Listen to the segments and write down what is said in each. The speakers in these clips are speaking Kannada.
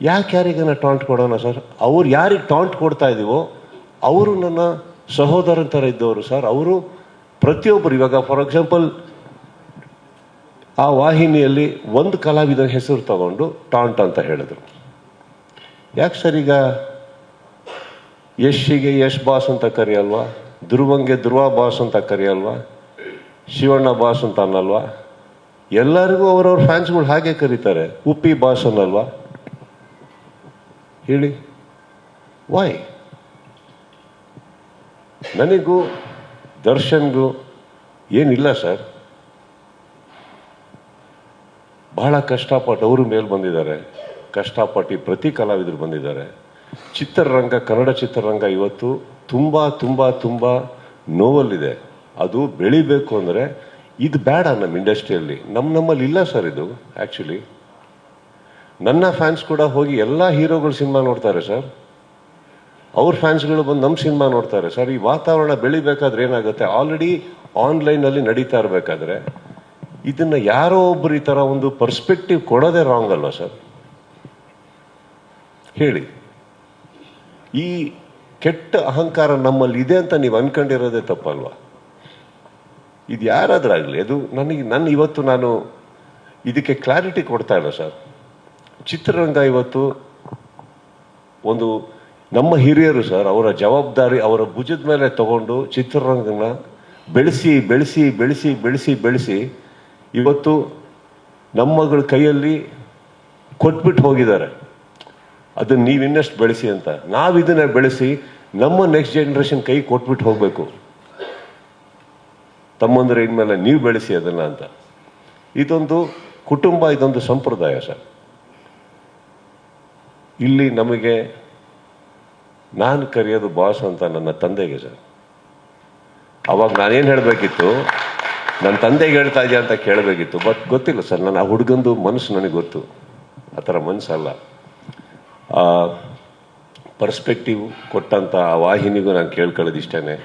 ಯಾಕೆ ಯಾರಿಗನ ಟಾಂಟ್ ಕೊಡೋಣ ಸರ್? ಅವ್ರು ಯಾರಿಗೆ ಟಾಂಟ್ ಕೊಡ್ತಾ ಇದೀವೋ, ಅವರು ನನ್ನ ಸಹೋದರನ ಥರ ಇದ್ದವರು ಸರ್. ಅವರು ಪ್ರತಿಯೊಬ್ಬರು ಇವಾಗ ಫಾರ್ ಎಕ್ಸಾಂಪಲ್ ಆ ವಾಹಿನಿಯಲ್ಲಿ ಒಂದು ಕಲಾವಿದನ ಹೆಸರು ತಗೊಂಡು ಟಾಂಟ್ ಅಂತ ಹೇಳಿದರು. ಯಾಕೆ ಸರ್ ಈಗ ಯಶ್ಗೆ ಯಶ್ ಬಾಸ್ ಅಂತ ಕರೆಯಲ್ವಾ? ಧ್ರುವಂಗೆ ಧ್ರುವ ಬಾಸ್ ಅಂತ ಕರೆಯಲ್ವಾ? ಶಿವಣ್ಣ ಬಾಸ್ ಅಂತ ಅನ್ನಲ್ವಾ? ಎಲ್ಲರಿಗೂ ಅವರವ್ರ ಫ್ಯಾನ್ಸ್ಗಳು ಹಾಗೆ ಕರೀತಾರೆ. ಉಪ್ಪಿ ಬಾಸ್ ಅನ್ನಲ್ವಾ? ಹೇಳಿ. ವಾಯ್ ನನಗೂ ದರ್ಶನ್ಗೂ ಏನಿಲ್ಲ ಸರ್. ಬಹಳ ಕಷ್ಟಪಟ್ಟು ಅವರು ಮೇಲೆ ಬಂದಿದ್ದಾರೆ. ಕಷ್ಟಪಟ್ಟು ಪ್ರತಿ ಕಲಾವಿದರು ಬಂದಿದ್ದಾರೆ. ಚಿತ್ರರಂಗ, ಕನ್ನಡ ಚಿತ್ರರಂಗ ಇವತ್ತು ತುಂಬ ತುಂಬ ತುಂಬ ನೋವಲ್ಲಿದೆ. ಅದು ಬೆಳಿಬೇಕು ಅಂದರೆ ಇದು ಬೇಡ ನಮ್ಮ ಇಂಡಸ್ಟ್ರಿಯಲ್ಲಿ. ನಮ್ಮ ನಮ್ಮಲ್ಲಿ ಇಲ್ಲ ಸರ್ ಇದು ಆ್ಯಕ್ಚುಲಿ ನನ್ನ ಫ್ಯಾನ್ಸ್ ಕೂಡ ಹೋಗಿ ಎಲ್ಲ ಹೀರೋಗಳು ಸಿನಿಮಾ ನೋಡ್ತಾರೆ ಸರ್ ಅವ್ರ ಫ್ಯಾನ್ಸ್ಗಳು ಬಂದು ನಮ್ಮ ಸಿನಿಮಾ ನೋಡ್ತಾರೆ ಸರ್ ಈ ವಾತಾವರಣ ಬೆಳಿಬೇಕಾದ್ರೆ ಏನಾಗುತ್ತೆ? ಆಲ್ರೆಡಿ ಆನ್ಲೈನಲ್ಲಿ ನಡೀತಾ ಇರಬೇಕಾದ್ರೆ ಇದನ್ನು ಯಾರೋ ಒಬ್ಬರು ಈ ಥರ ಒಂದು ಪರ್ಸ್ಪೆಕ್ಟಿವ್ ಕೊಡೋದೇ ರಾಂಗ್ ಅಲ್ವಾ ಸರ್ ಹೇಳಿ. ಈ ಕೆಟ್ಟ ಅಹಂಕಾರ ನಮ್ಮಲ್ಲಿ ಇದೆ ಅಂತ ನೀವು ಅನ್ಕೊಂಡಿರೋದೇ ತಪ್ಪಲ್ವಾ? ಇದು ಯಾರಾದ್ರಾಗಲಿ ಅದು ನನಗೆ ನನ್ನ ಇವತ್ತು ನಾನು ಇದಕ್ಕೆ ಕ್ಲಾರಿಟಿ ಕೊಡ್ತಾ ಇಲ್ಲ ಸರ್ ಚಿತ್ರರಂಗ ಇವತ್ತು ಒಂದು ನಮ್ಮ ಹಿರಿಯರು ಸರ್, ಅವರ ಜವಾಬ್ದಾರಿ ಅವರ ಭುಜದ ಮೇಲೆ ತಗೊಂಡು ಚಿತ್ರರಂಗನ ಬೆಳೆಸಿ ಬೆಳೆಸಿ ಬೆಳೆಸಿ ಬೆಳೆಸಿ ಬೆಳೆಸಿ ಇವತ್ತು ನಮ್ಮಗಳ ಕೈಯಲ್ಲಿ ಕೊಟ್ಬಿಟ್ಟು ಹೋಗಿದ್ದಾರೆ. ಅದನ್ನ ನೀವು ಇನ್ನಷ್ಟು ಬೆಳೆಸಿ ಅಂತ. ನಾವು ಇದನ್ನ ಬೆಳೆಸಿ ನಮ್ಮ ನೆಕ್ಸ್ಟ್ ಜನ್ರೇಷನ್ ಕೈ ಕೊಟ್ಬಿಟ್ಟು ಹೋಗಬೇಕು. ತಮ್ಮಂದ್ರೆ ಇನ್ಮೇಲೆ ನೀವು ಬೆಳೆಸಿ ಅದನ್ನ ಅಂತ. ಇದೊಂದು ಕುಟುಂಬ, ಇದೊಂದು ಸಂಪ್ರದಾಯ ಸರ್. ಇಲ್ಲಿ ನಮಗೆ ನಾನು ಕರೆಯೋದು ಬಾಸ್ ಅಂತ ನನ್ನ ತಂದೆಗೆ ಸರ್. ಅವಾಗ ನಾನೇನು ಹೇಳಬೇಕಿತ್ತು ನನ್ನ ತಂದೆಗೆ ಹೇಳ್ತಾ ಇದೆಯಾ ಅಂತ ಕೇಳಬೇಕಿತ್ತು ಬಟ್ ಗೊತ್ತಿಲ್ಲ ಸರ್, ನನ್ನ ಆ ಹುಡುಗಂದು ಮನಸ್ಸು ನನಗೆ ಗೊತ್ತು. ಆ ಥರ ಮನಸ್ಸಲ್ಲ. ಪರ್ಸ್ಪೆಕ್ಟಿವ್ ಕೊಟ್ಟಂಥ ಆ ವಾಹಿನಿಗೂ ನಾನು ಕೇಳ್ಕೊಳ್ಳೋದು ಇಷ್ಟೇ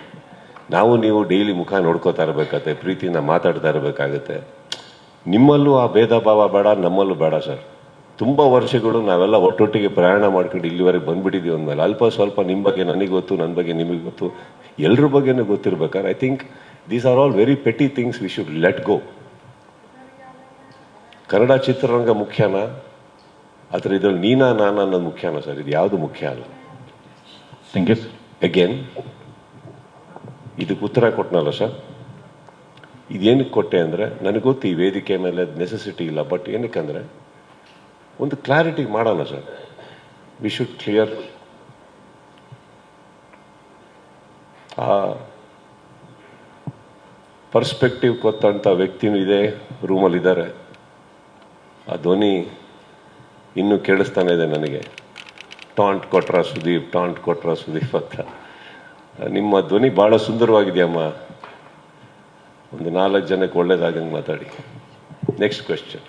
ನಾವು ನೀವು ಡೈಲಿ ಮುಖ ನೋಡ್ಕೋತಾ ಇರಬೇಕಾಗತ್ತೆ ಪ್ರೀತಿನ ಮಾತಾಡ್ತಾ ಇರಬೇಕಾಗತ್ತೆ. ನಿಮ್ಮಲ್ಲೂ ಆ ಭೇದ ಭಾವ ಬೇಡ, ನಮ್ಮಲ್ಲೂ ಬೇಡ ಸರ್. ತುಂಬ ವರ್ಷಗಳು ನಾವೆಲ್ಲ ಒಟ್ಟೊಟ್ಟಿಗೆ ಪ್ರಯಾಣ ಮಾಡ್ಕೊಂಡು ಇಲ್ಲಿವರೆಗೆ ಬಂದ್ಬಿಟ್ಟಿದ್ದೀವಿ ಅಂದಮೇಲೆ ಅಲ್ಪ ಸ್ವಲ್ಪ ನಿಮ್ಮ ಬಗ್ಗೆ ನನಗೆ ಗೊತ್ತು ನನ್ನ ಬಗ್ಗೆ ನಿಮಗೆ ಗೊತ್ತು ಎಲ್ಲರ ಬಗ್ಗೆನೂ ಗೊತ್ತಿರ್ಬೇಕಾದ್ರೆ I think these are all very petty things we should let go Kannada ಚಿತ್ರರಂಗ ಮುಖ್ಯನಾ? ಆದರೆ ಇದರಲ್ಲಿ ನೀನಾ ನಾನು ಅನ್ನೋದು ಮುಖ್ಯನ ಸರ್? ಇದು ಯಾವುದು ಮುಖ್ಯ ಅಲ್ಲ? ಥ್ಯಾಂಕ್ ಯು ಅಗೇನ್ ಇದಕ್ಕೆ ಉತ್ತರ ಕೊಟ್ಟನಲ್ಲ ಸರ್? ಇದೇನಕ್ಕೆ ಕೊಟ್ಟೆ ಅಂದರೆ ನನಗೆ ಗೊತ್ತು ಈ ವೇದಿಕೆ ಮೇಲೆ ನೆಸೆಸಿಟಿ ಇಲ್ಲ ಬಟ್ ಏನಕ್ಕೆ ಅಂದರೆ ಒಂದು ಕ್ಲಾರಿಟಿ ಮಾಡೋಣ ಸರ್. ವಿ ಶುಡ್ ಕ್ಲಿಯರ್ ಆ ಪರ್ಸ್ಪೆಕ್ಟಿವ್ ಕೊತ್ತಂಥ ವ್ಯಕ್ತಿನೂ ಇದೆ ರೂಮಲ್ಲಿ ಇದ್ದಾರೆ. ಆ ಧ್ವನಿ ಇನ್ನೂ ಕೇಳಿಸ್ತಾನೆ ಇದೆ ನನಗೆ. ಟಾಂಟ್ ಕೊಟ್ರ ಸುದೀಪ್, ಟಾಂಟ್ ಕೊಟ್ರ ಸುದೀಪ್ ಅಂತ. ನಿಮ್ಮ ಧ್ವನಿ ಭಾಳ ಸುಂದರವಾಗಿದೆಯಮ್ಮ ಒಂದು ನಾಲ್ಕು ಜನಕ್ಕೆ ಒಳ್ಳೇದಾಗಂಗೆ ಮಾತಾಡಿ. Next question